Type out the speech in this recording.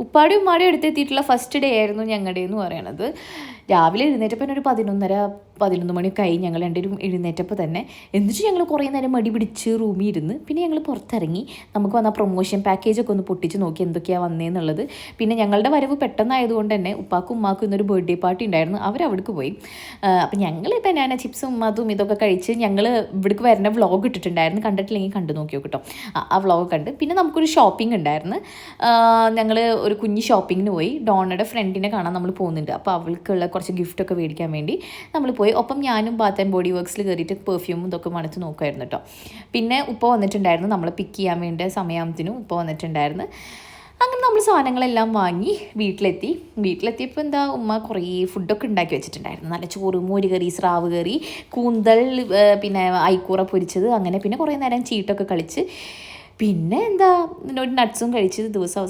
ഉപ്പാടി ഉമ്മാടി അടുത്തെത്തിയിട്ടുള്ള first day ആയിരുന്നു ഞങ്ങളുടെ എന്ന് പറയണത്. രാവിലെ എഴുന്നേറ്റപ്പോൾ ഒരു പതിനൊന്നര പതിനൊന്ന് മണിയൊക്കെ ആയി ഞങ്ങൾ രണ്ടുപേരും എഴുന്നേറ്റപ്പോൾ തന്നെ എന്നിട്ട് ഞങ്ങൾ കുറേ നേരം മടി പിടിച്ച് റൂമിൽ ഇരുന്ന് പിന്നെ ഞങ്ങൾ പുറത്തിറങ്ങി. നമുക്ക് വന്ന പ്രൊമോഷൻ പാക്കേജൊക്കെ ഒന്ന് പൊട്ടിച്ച് നോക്കി എന്തൊക്കെയാണ് വന്നതെന്നുള്ളത് പിന്നെ ഞങ്ങളുടെ വരവ് പെട്ടെന്നായതുകൊണ്ട് തന്നെ ഉപ്പാക്കും ഉമ്മാക്കും ഇന്നൊരു ബർത്ത്ഡേ പാർട്ടി ഉണ്ടായിരുന്നു. അവർ അവിടേക്ക് പോയി. അപ്പം ഞങ്ങൾ ഞാൻ ചിപ്സും അതും ഇതൊക്കെ കഴിച്ച് ഞങ്ങൾ ഇവിടേക്ക് വരുന്ന വ്ളോഗ് ഇട്ടിട്ടുണ്ടായിരുന്നു. കണ്ടിട്ടില്ലെങ്കിൽ കണ്ടു നോക്കിയോ കേട്ടോ ആ വ്ളോഗ് കണ്ട്. പിന്നെ നമുക്കൊരു ഷോപ്പിംഗ് ഉണ്ടായിരുന്നു. ഞങ്ങൾ ഒരു കുഞ്ഞ് ഷോപ്പിങ്ങിന് പോയി. ഡോണയുടെ ഫ്രണ്ടിനെ കാണാൻ നമ്മൾ പോകുന്നുണ്ട്. അപ്പോൾ അവൾക്കുള്ള കുറച്ച് ഗിഫ്റ്റൊക്കെ മേടിക്കാൻ വേണ്ടി നമ്മൾ പോയി. ഒപ്പം ഞാനും ബാത്ത് ആൻഡ് ബോഡി വർക്ക്സിൽ കയറിയിട്ട് പെർഫ്യൂമും ഇതൊക്കെ മണത്ത് നോക്കുമായിരുന്നു കേട്ടോ പിന്നെ ഉപ്പ വന്നിട്ടുണ്ടായിരുന്നു. നമ്മളെ പിക്ക് ചെയ്യാൻ വേണ്ട സമയാമത്തിനും ഉപ്പ വന്നിട്ടുണ്ടായിരുന്നു. അങ്ങനെ നമ്മൾ സാധനങ്ങളെല്ലാം വാങ്ങി വീട്ടിലെത്തി. വീട്ടിലെത്തിയപ്പോൾ എന്താ ഉമ്മ കുറേ ഫുഡൊക്കെ ഉണ്ടാക്കി വെച്ചിട്ടുണ്ടായിരുന്നു. നല്ല ചോറ് മോര് കറി സ്രാവ് കറി കൂന്തൽ പിന്നെ ഐക്കൂറ പൊരിച്ചത് അങ്ങനെ പിന്നെ കുറേ നേരം ചീട്ടൊക്കെ കളിച്ച്. പിന്നെ എന്താ നട്ട്സും കഴിച്ച് ദിവസം